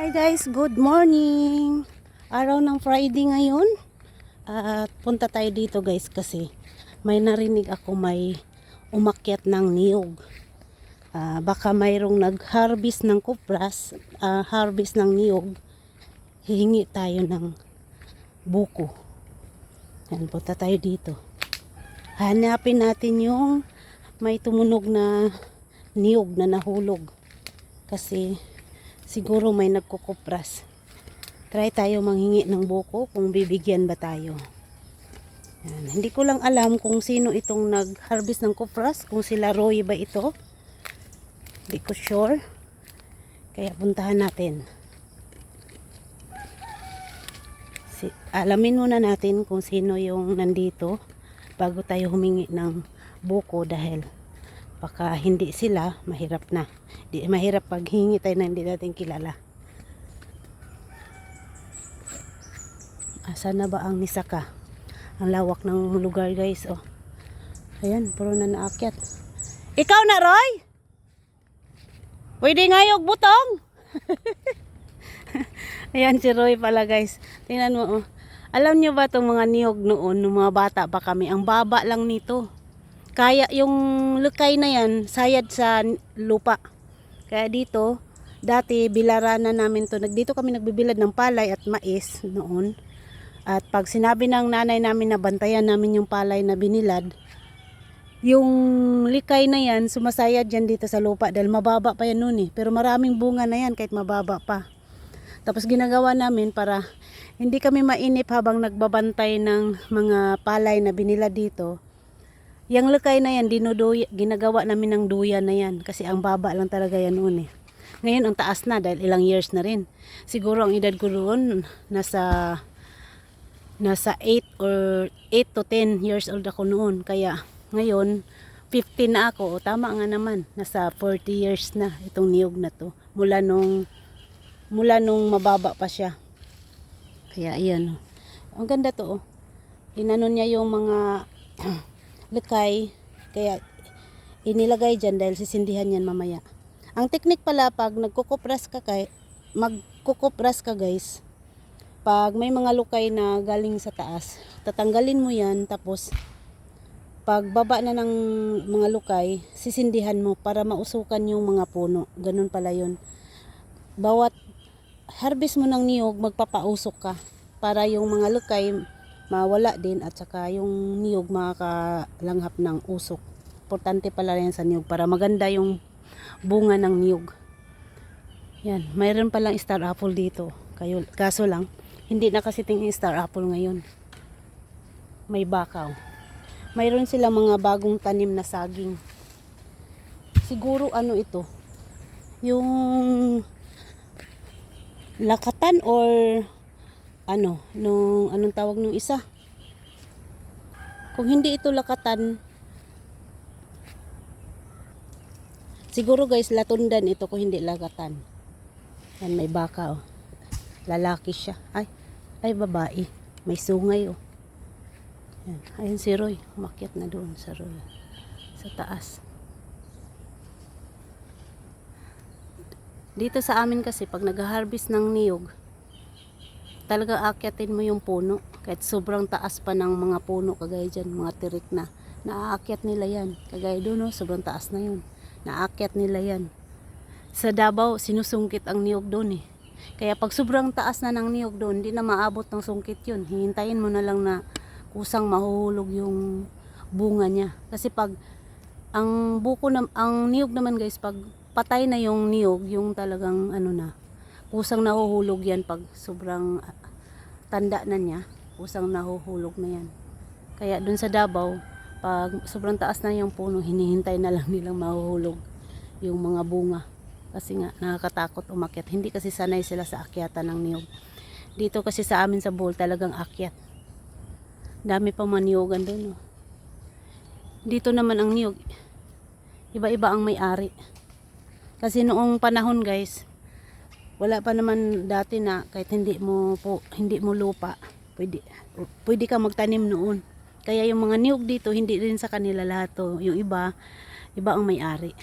Hi guys, good morning! Araw ng Friday ngayon. At punta tayo dito guys kasi may narinig ako may umakyat ng niyog. Ah, baka mayroong nag-harvest ng kupras, ah, harvest ng niyog. Hihingi tayo ng buko. Yan, punta tayo dito. Hanapin natin yung may tumunog na niyog na nahulog. Kasi siguro may nagkukupras. Try tayo manghingi ng buko kung bibigyan ba tayo. Yan. Hindi ko lang alam kung sino itong nag-harvest ng kupras, kung sila Roy ba ito. Hindi ko sure. Kaya puntahan natin. Si, alamin muna natin kung sino yung nandito bago tayo humingi ng buko dahil baka hindi sila mahirap na. Di, mahirap pag hingi tayo na hindi natin kilala. Asa na ba ang Nisaka? Ang lawak ng lugar guys. Oh. Ayan, puro na naakyat. Ikaw na, Roy? Pwede ngayog butong? Ayan si Roy pala guys. Tingnan mo. Oh. Alam nyo ba itong mga niyog noon, nung mga bata pa kami, ang baba lang nito. Kaya yung lukay na yan, sayad sa lupa. Kaya dito, dati bilaranan namin to. Nagdito kami nagbibilad ng palay at mais noon. At pag sinabi ng nanay namin na bantayan namin yung palay na binilad, yung likay na yan, sumasayad yan dito sa lupa dahil mababa pa yan noon eh. Pero maraming bunga na yan kahit mababa pa. Tapos ginagawa namin para hindi kami mainip habang nagbabantay ng mga palay na binilad dito. Yang lekay na yan, dinuduya, ginagawa namin ng duya na yan kasi ang baba lang talaga yan noon eh. Ngayon ang taas na dahil ilang years na rin. Siguro ang edad ko doon nasa nasa 8 or 8 to 10 years old ako noon. Kaya ngayon 15 na ako. O, tama nga naman. Nasa 40 years na itong niyog na to. Mula nung mula nung mababa pa siya. Kaya ayan. Ang ganda to. Oh. Inano niya yung mga lekay. Kaya inilagay dyan dahil sisindihan yan mamaya. Ang teknik pala pag nagkukupras ka kay magkukupras ka guys. Pag may mga lukay na galing sa taas, tatanggalin mo yan tapos pag baba na ng mga lukay, sisindihan mo para mausukan yung mga puno. Ganun pala yun. Bawat harvest mo ng niyog, magpapausok ka para yung mga lukay mawala din at saka yung niyog makakalanghap ng usok. Importante pala yan sa niyog para maganda yung bunga ng niyog. Yan, mayroon palang star apple dito. Kayo, kaso lang, hindi na kasi tingin star apple ngayon. May bakaw. Mayroon silang mga bagong tanim na saging. Siguro ano ito? Yung lakatan or ano, nung anong tawag nung isa? Kung hindi ito lakatan, siguro guys, latundan ito kung hindi lakatan. Yan, may baka oh. Lalaki siya. Ay, ay babae. May sungay oh. Yan. Ayun si Roy. Umakyat na doon sa Roy. Sa taas. Dito sa amin kasi pag nag-harvest ng niyog, talaga akyatin mo yung puno. Kahit sobrang taas pa ng mga puno kagaya dyan, mga tirik na. Naaakyat nila yan. Kagaya doon, no, sobrang taas na yun. Naakyat nila yan. Sa Davao, sinusungkit ang niyog doon eh. Kaya pag sobrang taas na ng niyog doon, hindi na maabot ng sungkit yun. Hihintayin mo na lang na kusang mahuhulog yung bunga niya. Kasi pag ang buko na, ang niyog naman guys, pag patay na yung niyog, yung talagang ano na, kusang nahuhulog yan pag sobrang tanda na niya, kusang nahuhulog na yan. Kaya dun sa Davao, pag sobrang taas na yung puno, hinihintay na lang nilang mahuhulog yung mga bunga. Kasi nga, nakakatakot umakyat. Hindi kasi sanay sila sa akyatan ng niyog. Dito kasi sa amin sa Bohol, talagang akyat. Dami pa maniyogan doon. Oh. Dito naman ang niyog. Iba-iba ang may-ari. Kasi noong panahon guys, wala pa naman dati na kahit hindi mo po hindi mo lupa, pwede pwede ka magtanim noon. Kaya yung mga niyog dito hindi rin sa kanila lahat to. Yung iba, iba ang may-ari.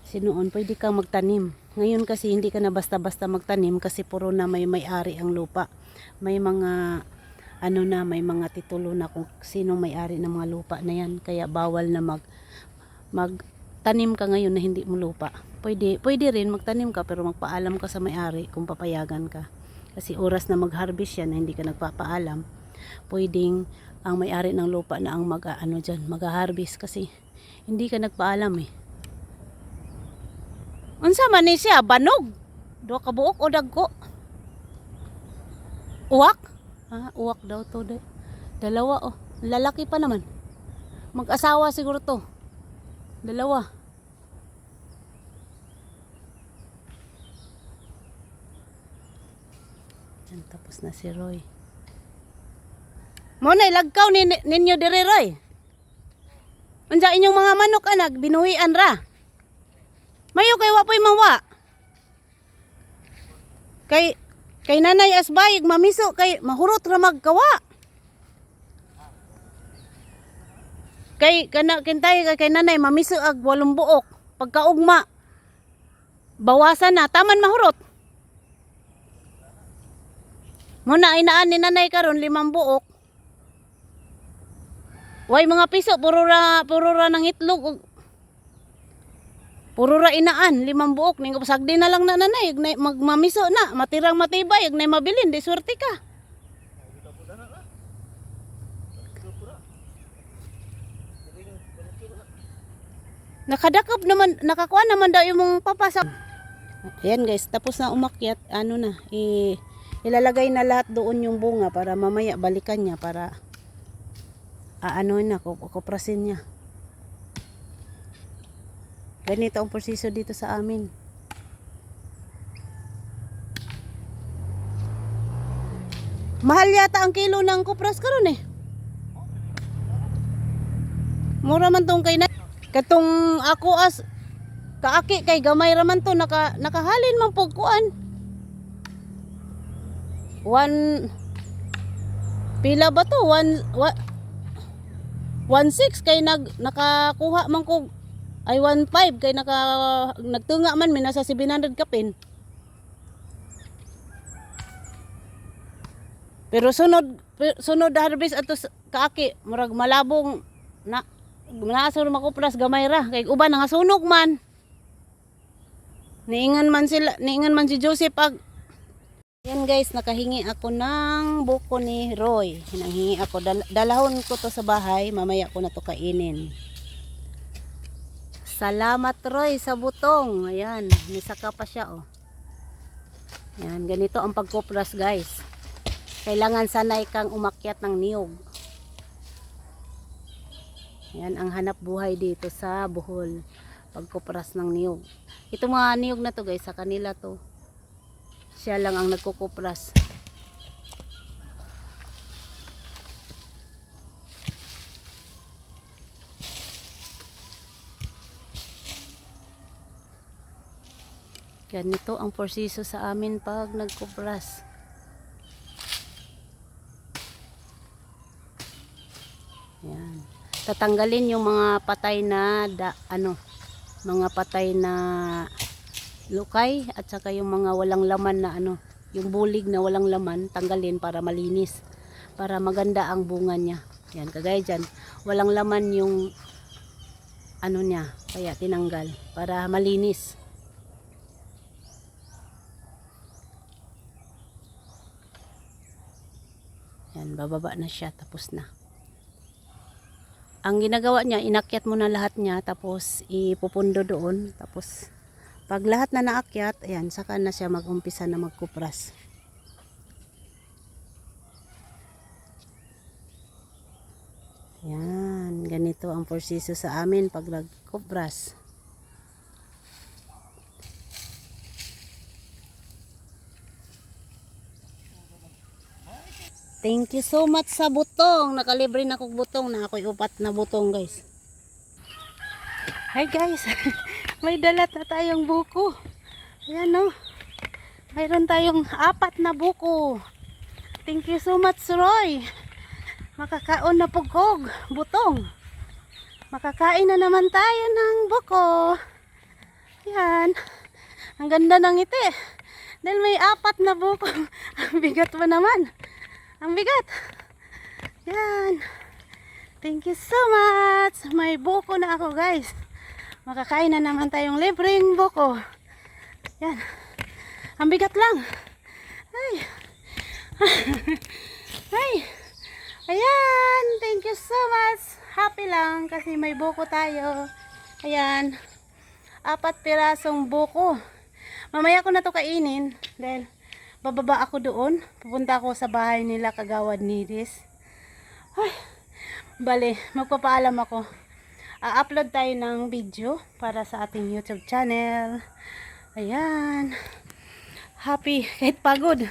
Kasi noon pwede kang magtanim. Ngayon kasi hindi ka na basta-basta magtanim kasi puro na may may-ari ang lupa. May mga ano na, may mga titulo na kung sinong may-ari ng mga lupa na yan. Kaya bawal na mag magtanim ka ngayon na hindi mo lupa. Pwede, pwede rin magtanim ka pero magpaalam ka sa may-ari kung papayagan ka. Kasi oras na mag-harvest yan na hindi ka nagpapaalam. Pwedeng ang may-ari ng lupa na ang mag ano diyan, mag-harvest kasi hindi ka nagpaalam eh. Unsa man ni siya banog? Do ka buok o dagko? Uwak? Ah, uwak daw to. de. Dalawa oh. Lalaki pa naman. Mag-asawa siguro to. Dalawa. Yan, tapos na si Roy. Muna, ilagkaw ni, ninyo dire Roy. Unsa inyong mga manok anak, binuhian ra. Mayo kay wapoy mawa. Kay kay nanay asbayig mamiso kay mahurot ra magkawa. Kay kana kintay kay, kay nanay mamiso ag walong buok. Pagkaugma bawasan na taman mahurot. Muna inaan ni nanay karon limang buok. Way mga piso puro ra puro ra ng itlog Puro ra inaan, limang buok. Ning pasagdi na lang na nanay, Ignay- magmamiso na, matirang matibay, ignay mabilin, di swerte ka. Nakadakap naman, nakakuha naman daw yung mga papasok. Ayan guys, tapos na umakyat, ano na, i, ilalagay na lahat doon yung bunga para mamaya balikan niya para aano na, kuprasin niya. Ganito ang proseso dito sa amin. Mahal yata ang kilo ng kupras karon eh. Mura man tong kay na katong ako as kaaki kay gamay raman to naka nakahalin man pug kuan. One pila ba to? One, one six kay nag nakakuha man ko ay 1.5 kay naka nagtunga man mi nasa 700 kapin. Pero sunod sunod harvest ato kaaki murag malabong na naasar makupras gamay ra kay uban nga sunog man. Niingan man sila, niingan man si Joseph ag yan guys, nakahingi ako ng buko ni Roy. Hinanghingi ako. Dal- dalahon ko to sa bahay. Mamaya ko na to kainin. Salamat Roy sa butong. Ayan, may pa siya oh. Ayan, ganito ang pagkupras guys. Kailangan sanay kang umakyat ng niyog. Ayan ang hanap buhay dito sa Bohol. Pagkupras ng niyog. Ito mga niyog na to guys, sa kanila to. Siya lang ang nagkukupras. Ganito ang porsiso sa amin pag nagkupras. Yan. Tatanggalin yung mga patay na da, ano, mga patay na lukay at saka yung mga walang laman na ano, yung bulig na walang laman, tanggalin para malinis. Para maganda ang bunga niya. Yan, kagaya dyan, walang laman yung ano niya, kaya tinanggal para malinis. Yan, bababa na siya, tapos na. Ang ginagawa niya, inakyat mo na lahat niya, tapos ipupundo doon, tapos pag lahat na naakyat, ayan, saka na siya mag-umpisa na magkupras. Yan, ganito ang proseso sa amin pag nagkupras. Thank you so much sa butong. Nakalibre na kong butong na ako'y upat na butong guys. Hi guys, may dalat na tayong buko. Ayan o. Mayroon tayong apat na buko. Thank you so much Roy. Makakaon na pugkog, butong. Makakain na naman tayo ng buko. Yan. Ang ganda ng ngiti. Dahil may apat na buko. Ang bigat mo naman. Ang bigat. Yan. Thank you so much. May buko na ako guys. Makakain na naman tayong libreng buko. Yan. Ang bigat lang. Ay. Ay. Ayan. Thank you so much. Happy lang kasi may buko tayo. Ayan. Apat pirasong buko. Mamaya ko na to kainin dahil bababa ako doon. Pupunta ako sa bahay nila kagawad ni Riz. Ay. Bale, magpapaalam ako. A-upload tayo ng video para sa ating YouTube channel. Ayan. Happy kahit pagod.